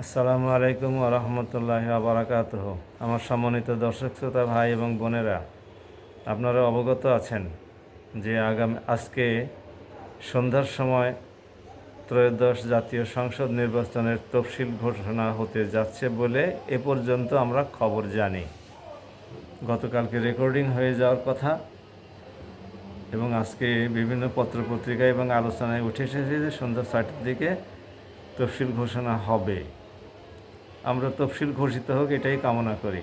আসসালামু আলাইকুম রহমতুল্লাহ আবরাকাত আমার সম্মানিত দর্শক, শ্রোতা, ভাই এবং বোনেরা, আপনারা অবগত আছেন যে আগামী আজকে সন্ধ্যার সময় ত্রয়োদশ জাতীয় সংসদ নির্বাচনের তফসিল ঘোষণা হতে যাচ্ছে বলে এ পর্যন্ত আমরা খবর জানি। গতকালকে রেকর্ডিং হয়ে যাওয়ার কথা এবং আজকে বিভিন্ন পত্রপত্রিকা এবং আলোচনায় উঠে এসেছে যে সন্ধ্যা ছয়টার দিকে তফসিল ঘোষণা হবে। আমরা তফসিল ঘোষিত হোক, এটাই কামনা করি।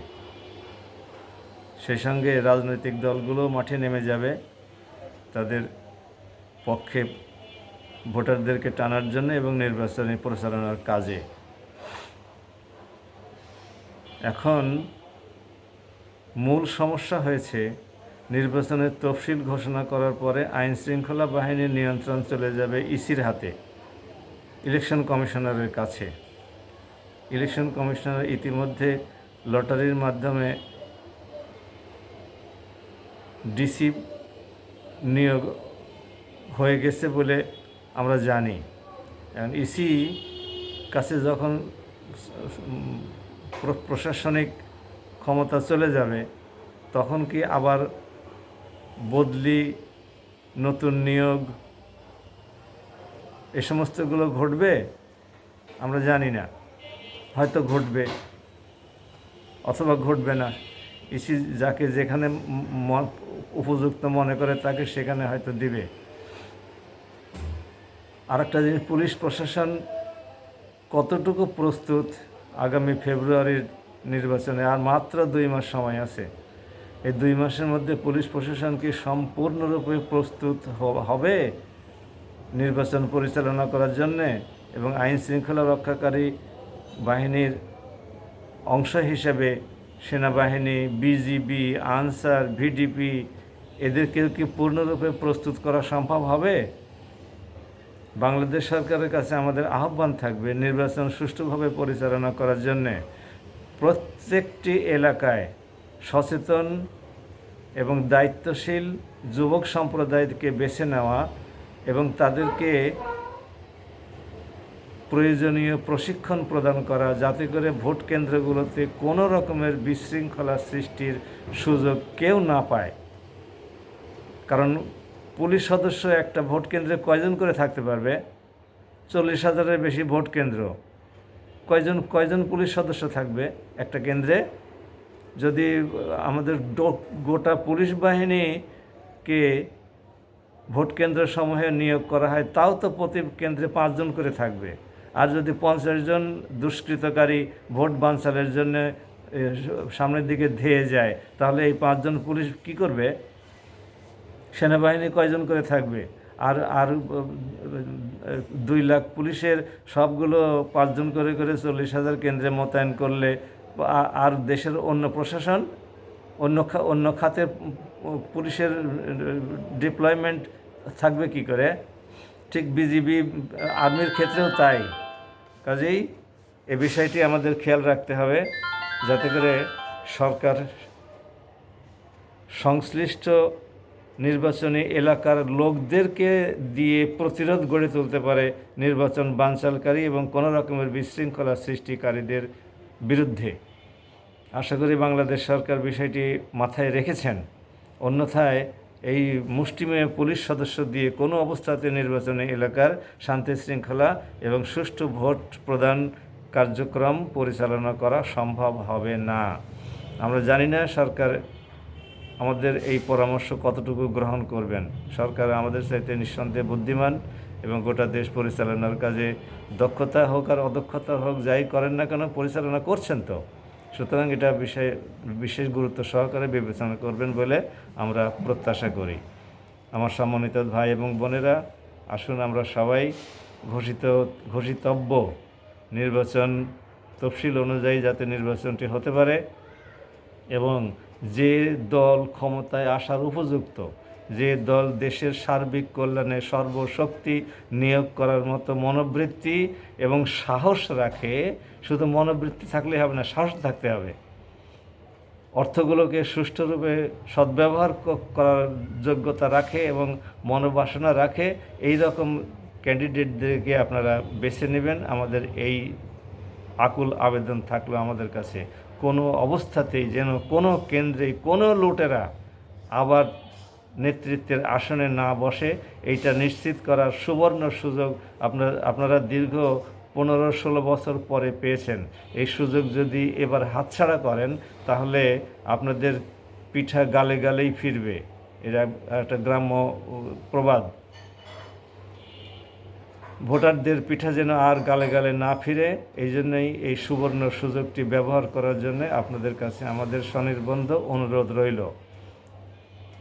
সেই সঙ্গে রাজনৈতিক দলগুলো মাঠে নেমে যাবে। তাদের পক্ষে ভোটারদেরকে টানার জন্য এবং নির্বাচনী প্রচারণার কাজে। এখন মূল সমস্যা হয়েছে নির্বাচনের তফসিল ঘোষণা করার পরে আইন শৃঙ্খলা বাহিনীর নিয়ন্ত্রণ চলে যাবে ইসির হাতে, ইলেকশন কমিশনারের কাছে। ইলেকশন কমিশনার ইতিমধ্যে লটারির মাধ্যমে ডিসি নিয়োগ হয়ে গেছে বলে আমরা জানি। এখন ইসি কাছে যখন প্রশাসনিক ক্ষমতা চলে যাবে, তখন কি আবার বদলি, নতুন নিয়োগ এ সমস্তগুলো ঘটবে? আমরা জানি না। হয়তো ঘটবে অথবা ঘটবে না। ইসি যাকে যেখানে উপযুক্ত মনে করে তাকে সেখানে হয়তো দিবে। আরেকটা জিনিস, পুলিশ প্রশাসন কতটুকু প্রস্তুত আগামী ফেব্রুয়ারির নির্বাচনে? আর মাত্র দুই মাস সময় আছে। এই দুই মাসের মধ্যে পুলিশ প্রশাসন কি সম্পূর্ণরূপে প্রস্তুত হবে নির্বাচন পরিচালনা করার জন্যে? এবং আইন শৃঙ্খলা রক্ষাকারী বাহিনীর অংশ হিসেবে সেনাবাহিনী, বিজিবি, আনসার, ভিডিপি এদেরকে কি পূর্ণরূপে প্রস্তুত করা সম্ভব হবে? বাংলাদেশ সরকারের কাছে আমাদের আহ্বান থাকবে নির্বাচন সুষ্ঠুভাবে পরিচালনা করার জন্যে। প্রত্যেকটি এলাকায় সচেতন এবং দায়িত্বশীল যুবক সম্প্রদায়কে বেছে নেওয়া এবং তাদেরকে প্রয়োজনীয় প্রশিক্ষণ প্রদান করা, যাতে করে ভোট কেন্দ্রগুলোতে কোনো রকমের বিশৃঙ্খলা সৃষ্টির সুযোগ কেউ না পায়। কারণ পুলিশ সদস্য একটা ভোট কেন্দ্রে কয়জন করে থাকতে পারবে? চল্লিশ হাজারের বেশি ভোট কেন্দ্র। কয়জন কয়জন পুলিশ সদস্য থাকবে একটা কেন্দ্রে? যদি আমাদের গোটা পুলিশ বাহিনীকে ভোট কেন্দ্র সমূহে নিয়োগ করা হয়, তাও তো প্রতি কেন্দ্রে পাঁচজন করে থাকবে। আর যদি পঞ্চাশ জন দুষ্কৃতকারী ভোট বানচালের জন্য সামনের দিকে ধেয়ে যায়, তাহলে এই পাঁচজন পুলিশ কি করবে? সেনাবাহিনী কয়জন করে থাকবে? আর আর দুই লাখ পুলিশের সবগুলো পাঁচজন করে করে চল্লিশ হাজার কেন্দ্রে মোতায়েন করলে আর দেশের অন্য প্রশাসন, অন্য অন্য খাতের পুলিশের ডিপ্লয়মেন্ট থাকবে কি করে? ঠিক বিজিবি আর্মির ক্ষেত্রেও তাই। কাজেই এ বিষয়টি আমাদের খেয়াল রাখতে হবে যাতে করে সরকার সংশ্লিষ্ট নির্বাচনী এলাকার লোকদেরকে দিয়ে প্রতিরোধ গড়ে তুলতে পারে নির্বাচন বানচালকারী এবং কোনো রকমের বিশৃঙ্খলা সৃষ্টিকারীদের বিরুদ্ধে। আশা করি বাংলাদেশ সরকার বিষয়টি মাথায় রেখেছেন। অন্যথায় এই মুষ্টিমেয় পুলিশ সদস্য দিয়ে কোনো অবস্থাতে নির্বাচনী এলাকার শান্তি শৃঙ্খলা এবং সুষ্ঠু ভোট প্রদান কার্যক্রম পরিচালনা করা সম্ভব হবে না। আমরা জানি না সরকার আমাদের এই পরামর্শ কতটুকু গ্রহণ করবেন। সরকার আমাদের চাইতে নিঃসন্দেহে বুদ্ধিমান এবং গোটা দেশ পরিচালনার কাজে দক্ষতা হোক আর অদক্ষতা হোক যাই করেন না কেন পরিচালনা করছেন তো। সুতরাং এটা বিষয়ে বিশেষ গুরুত্ব সহকারে বিবেচনা করবেন বলে আমরা প্রত্যাশা করি। আমার সম্মানিত ভাই এবং বোনেরা, আসুন আমরা সবাই ঘোষিত, ঘোষিতব্য নির্বাচন তফসিল অনুযায়ী যাতে নির্বাচনটি হতে পারে এবং যে দল ক্ষমতায় আসার উপযুক্ত যে দল দেশের সার্বিক কল্যাণে সর্বশক্তি নিয়োগ করার মতো মনোবৃত্তি এবং সাহস রাখে, শুধু মনোবৃত্তি থাকলে হবে না, সাহস থাকতে হবে। অর্থগুলোকে সুষ্ঠুরূপে সদ্ব্যবহার করার যোগ্যতা রাখে এবং মনোবাসনা রাখে, এই রকম ক্যান্ডিডেটদেরকে আপনারা বেছে নেবেন। আমাদের এই আকুল আবেদন থাকল আমাদের কাছে। কোনো অবস্থাতেই যেন কোনো কেন্দ্রে কোনো লুটেরা আবার নেতৃত্বের আসনে না বসে এইটা নিশ্চিত করার সুবর্ণ সুযোগ আপনার, আপনারা দীর্ঘ পনেরো ষোলো বছর পরে পেয়েছেন। এই সুযোগ যদি এবার হাতছাড়া করেন, তাহলে আপনাদের পিঠা গালে গালেই ফিরবে। এটা একটা গ্রাম্য প্রবাদ। ভোটারদের পিঠা যেন আর গালে গালে না ফিরে, এই জন্যই এই সুবর্ণ সুযোগটি ব্যবহার করার জন্য আপনাদের কাছে আমাদের স্বনির্বন্ধ অনুরোধ রইল।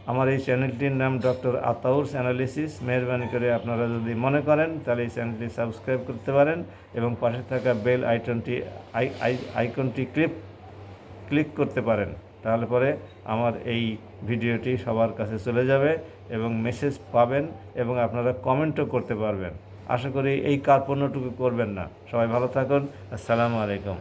আমার এই চ্যানেলটির নাম ডক্টর আতাউরস অ্যানালিসিস। মেহরবানি করে আপনারা যদি মনে করেন, তাহলে এই চ্যানেলটি সাবস্ক্রাইব করতে পারেন এবং পাশে থাকা বেল আইকনটি, আই, আই- আইকনটি ক্লিক ক্লিক করতে পারেন। তাহলে পরে আমার এই ভিডিওটি সবার কাছে চলে যাবে এবং মেসেজ পাবেন এবং আপনারা কমেন্টও করতে পারবেন। আশা করি এই কার্পণ্যটুকু করবেন না। সবাই ভালো থাকুন। আসসালামু আলাইকুম।